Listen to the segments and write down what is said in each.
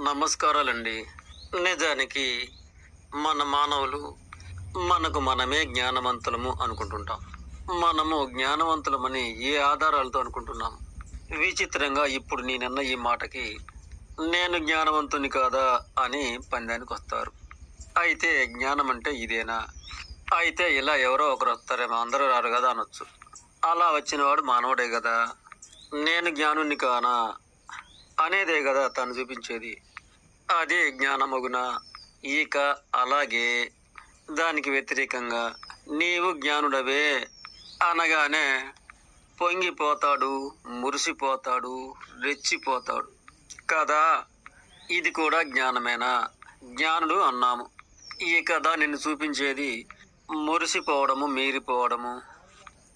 నమస్కారాలండి. నిజానికి మన మానవులు మనకు మనమే జ్ఞానవంతులము అనుకుంటుంటాం. మనము జ్ఞానవంతులమని ఏ ఆధారాలతో అనుకుంటున్నాం? విచిత్రంగా ఇప్పుడు నేనన్న ఈ మాటకి నేను జ్ఞానవంతుని కాదా అని పందానికి వస్తారు. అయితే జ్ఞానం అంటే ఇదేనా? అయితే ఇలా ఎవరో ఒకరు వస్తారేమో అందరూ రారు కదా అనొచ్చు. అలా వచ్చినవాడు మానవుడే కదా? నేను జ్ఞానుని కానా? అనేదే కదా తను చూపించేది. అదే జ్ఞానమగున. ఇక అలాగే దానికి వ్యతిరేకంగా నీవు జ్ఞానుడవే అనగానే పొంగిపోతాడు మురిసిపోతాడు రెచ్చిపోతాడు. కదా? ఇది కూడా జ్ఞానమేనా? జ్ఞానుడు అన్నాము. ఈ కథ నిన్ను చూపించేది మురిసిపోవడము మీరిపోవడము.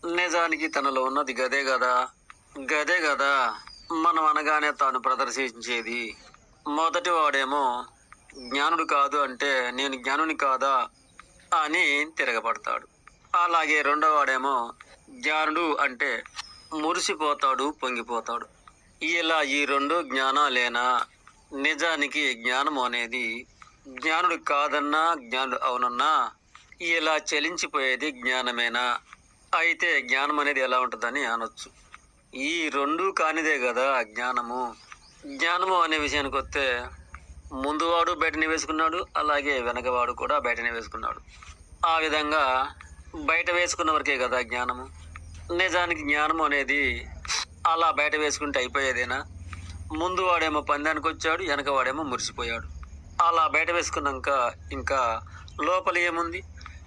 నిజానికి తనలో ఉన్నది గదే కదా గదే కదా మనం అనగానే తాను ప్రదర్శించేది మొదటి వాడేమో జ్ఞానుడు కాదు అంటే నేను జ్ఞానుని కాదా అని తిరగబడతాడు. అలాగే రెండవ వాడేమో జ్ఞానుడు అంటే మురిసిపోతాడు పొంగిపోతాడు. ఇలా ఈ రెండు జ్ఞానాలేనా? నిజానికి జ్ఞానము అనేది జ్ఞానుడు కాదన్నా జ్ఞానుడు అవునన్నా ఇలా చలించిపోయేది జ్ఞానమేనా? అయితే జ్ఞానం అనేది ఎలా ఉంటుందని అనొచ్చు. ఈ రెండు కానిదే కదా జ్ఞానము. జ్ఞానము అనే విషయానికి వస్తే ముందువాడు బయటనే వేసుకున్నాడు అలాగే వెనకవాడు కూడా బయటనే వేసుకున్నాడు ఆ విధంగా బయట వేసుకున్న వరకే కదా జ్ఞానము. నిజానికి జ్ఞానము అనేది అలా బయట వేసుకుంటే అయిపోయేదేనా? ముందు వాడేమో పందానికి వచ్చాడు వెనక వాడేమో మురిసిపోయాడు. అలా బయట వేసుకున్నాక ఇంకా లోపల ఏముంది?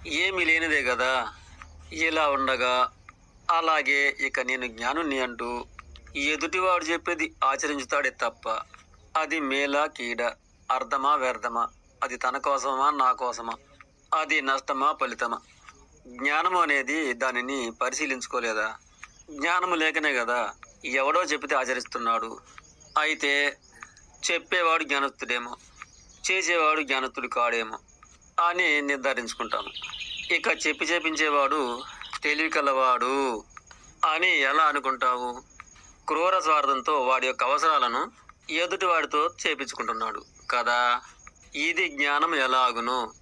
ఏమీ లేనిదే కదా. ఇలా ఉండగా అలాగే ఇక నేను జ్ఞానుని అంటూ ఎదుటివాడు చెప్పేది ఆచరించుతాడే తప్ప అది మేలా కీడ అర్థమా వ్యర్థమా? అది తన కోసమా నా కోసమా? అది నష్టమా ఫలితమా? జ్ఞానము అనేది దానిని పరిశీలించుకోలేదా? జ్ఞానము లేకనే కదా ఎవడో చెబితే ఆచరిస్తున్నాడు. అయితే చెప్పేవాడు జ్ఞానస్తుడేమో చేసేవాడు జ్ఞానస్తుడు కాడేమో అని నిర్ధారించుకుంటాము. ఇక చెప్పి చేపించేవాడు తెలివి కలవాడు అని ఎలా అనుకుంటావు? క్రూర స్వార్థంతో వాడి యొక్క అవసరాలను ఎదుటి వాడితో చేపించుకుంటున్నాడు. కదా? ఇది జ్ఞానం ఎలాగును?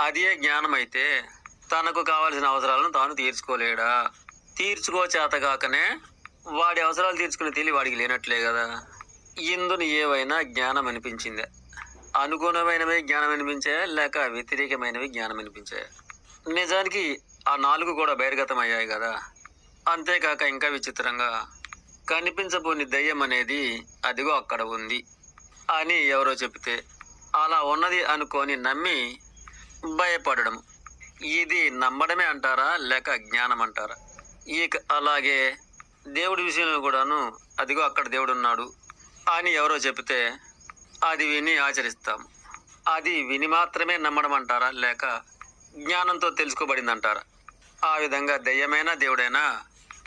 అదే జ్ఞానమైతే తనకు కావలసిన అవసరాలను తాను తీర్చుకోలేడా? తీర్చుకో చేతగాకనే వాడి అవసరాలు తీర్చుకునే తెలివి వాడికి లేనట్లే కదా? ఇందును ఏవైనా జ్ఞానం అనిపించిందే అనుగుణమైనవి జ్ఞానం అనిపించాయా లేక వ్యతిరేకమైనవి జ్ఞానం అనిపించాయా నిజానికి ఆ నాలుగు కూడా బహిర్గతం అయ్యాయి కదా? అంతేకాక ఇంకా విచిత్రంగా కనిపించబోని దయ్యం అనేది అదిగో అక్కడ ఉంది అని ఎవరో చెబితే అలా ఉన్నది అనుకొని నమ్మి భయపడడం ఇది నమ్మడమే అంటారా లేక జ్ఞానం అంటారా? ఇక అలాగే దేవుడి విషయంలో కూడాను అదిగో అక్కడ దేవుడు ఉన్నాడు అని ఎవరో చెప్తే అది విని ఆచరిస్తాం. అది విని మాత్రమే నమ్మడం అంటారా లేక జ్ఞానంతో తెలుసుకోబడింది అంటారా ఆ విధంగా దయ్యమైనా దేవుడైనా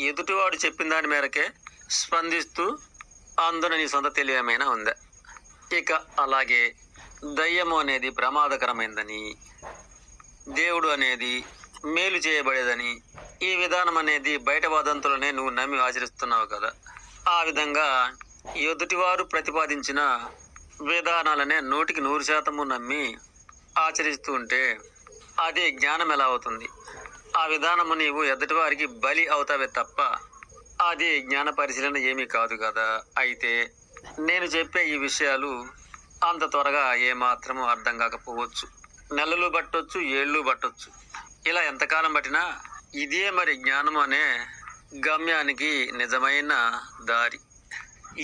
ఎదుటివాడు చెప్పిన దాని మేరకే స్పందిస్తూ అందున నీ సొంత తెలియమైనా ఉందా. ఇక అలాగే దయ్యము అనేది ప్రమాదకరమైందని దేవుడు అనేది మేలు చేయబడేదని ఈ విధానం అనేది బయట వదంతులనే నువ్వు నమ్మి ఆచరిస్తున్నావు కదా. ఆ విధంగా ఎదుటివారు ప్రతిపాదించిన విధానాలనే నూటికి నూరు శాతము నమ్మి ఆచరిస్తూ ఉంటే అది జ్ఞానం ఎలా అవుతుంది? ఆ విధానము నీవు ఎదుటివారికి బలి అవుతావే తప్ప అది జ్ఞాన పరిశీలన ఏమీ కాదు కదా. అయితే నేను చెప్పే ఈ విషయాలు అంత త్వరగా ఏమాత్రము అర్థం కాకపోవచ్చు. నెలలు పట్టొచ్చు ఏళ్ళు పట్టొచ్చు. ఇలా ఎంతకాలం పట్టినా ఇదే మరి జ్ఞానం అనే గమ్యానికి నిజమైన దారి.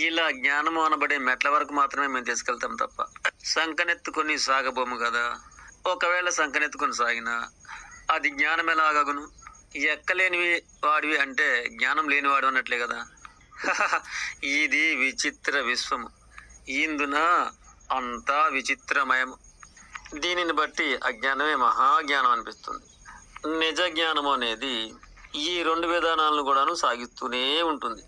ఇలా జ్ఞానము అనబడే మెట్ల వరకు మాత్రమే మేము తీసుకెళ్తాం తప్ప సంకనెత్తుకొని సాగబోము కదా. ఒకవేళ సంకనెత్తుకొని సాగినా అది జ్ఞానం ఎలాగగును ఎక్కలేనివి వాడివి అంటే జ్ఞానం లేనివాడు అన్నట్లే కదా. ఇది విచిత్ర విశ్వము. ఇందున అంతా విచిత్రమయము. దీనిని బట్టి అజ్ఞానమే మహాజ్ఞానం అనిపిస్తుంది. నిజ జ్ఞానం అనేది ఈ రెండు విధానాలను కూడాను సాగిస్తూనే ఉంటుంది.